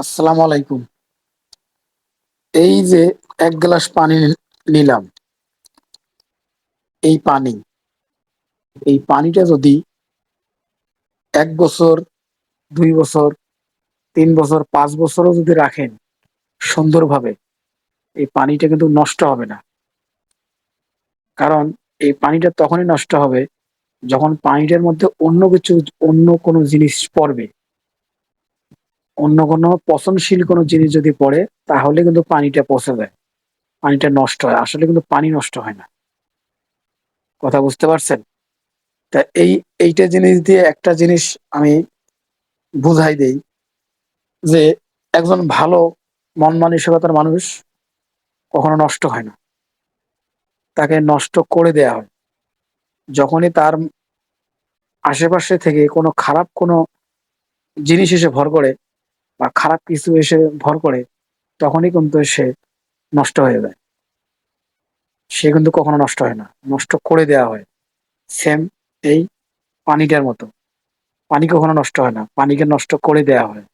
আসসালামু আলাইকুম। এই যে এক গ্লাস পানি নিলাম। এই পানি, এই পানিটা যদি এক বছর, দুই বছর, তিন বছর, পাঁচ বছরও যদি রাখেন সুন্দরভাবে, এই পানিটা কিন্তু নষ্ট হবে না। কারণ এই পানিটা তখনই নষ্ট হবে যখন পানিটার মধ্যে অন্য কিছু, অন্য কোনো জিনিস পড়বে। অন্য কোনো পচনশীল কোনো জিনিস যদি পড়ে, তাহলে কিন্তু পানিটা পচে যায়। পানিটা নষ্ট হয়। আসলে কিন্তু পানি নষ্ট হয় না। কথা বুঝতে পারছেন? তা এই, এইটা জিনিস দিয়ে একটা জিনিস আমি বুঝাই দেই যে একজন ভালো মন মানসিকতার মানুষ কখনো নষ্ট হয় না। তাকে নষ্ট করে দেয়া হয়। যখনই তার আশেপাশে থেকে কোনো খারাপ কোনো জিনিস এসে ভর করে বা খারাপ কিছু এসে ভর করে, তখনই কিন্তু সে নষ্ট হয়ে যায়। সে কিন্তু কখনো নষ্ট হয় না। নষ্ট করে দেওয়া হয়। সেম এই পানিটার মতো। পানি কখনো নষ্ট হয় না। পানিকে নষ্ট করে দেওয়া হয়।